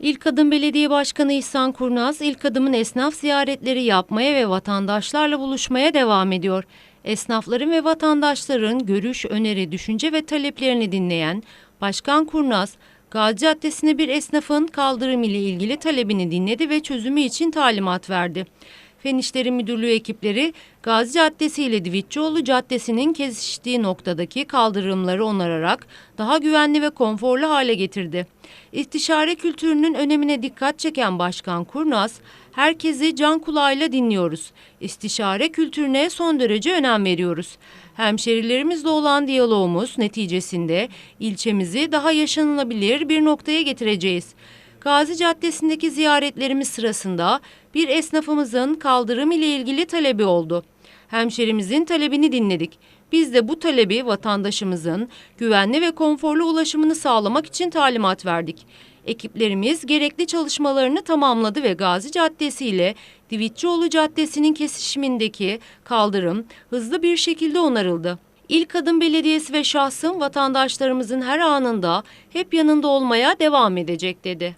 İlk Adım Belediye Başkanı İhsan Kurnaz, İlk Adım'ın esnaf ziyaretleri yapmaya ve vatandaşlarla buluşmaya devam ediyor. Esnafların ve vatandaşların görüş, öneri, düşünce ve taleplerini dinleyen Başkan Kurnaz, Gazi Caddesi'ne bir esnafın kaldırım ile ilgili talebini dinledi ve çözümü için talimat verdi. Fen İşleri Müdürlüğü ekipleri Gazi Caddesi ile Divitçioğlu Caddesi'nin kesiştiği noktadaki kaldırımları onararak daha güvenli ve konforlu hale getirdi. İstişare kültürünün önemine dikkat çeken Başkan Kurnaz, herkesi can kulağıyla dinliyoruz. İstişare kültürüne son derece önem veriyoruz. Hemşerilerimizle olan diyalogumuz neticesinde ilçemizi daha yaşanılabilir bir noktaya getireceğiz. Gazi Caddesi'ndeki ziyaretlerimiz sırasında bir esnafımızın kaldırım ile ilgili talebi oldu. Hemşerimizin talebini dinledik. Biz de bu talebi vatandaşımızın güvenli ve konforlu ulaşımını sağlamak için talimat verdik. Ekiplerimiz gerekli çalışmalarını tamamladı ve Gazi Caddesi ile Divitçioğlu Caddesi'nin kesişimindeki kaldırım hızlı bir şekilde onarıldı. İlk Adım Belediyesi ve şahsım vatandaşlarımızın her anında hep yanında olmaya devam edecek dedi.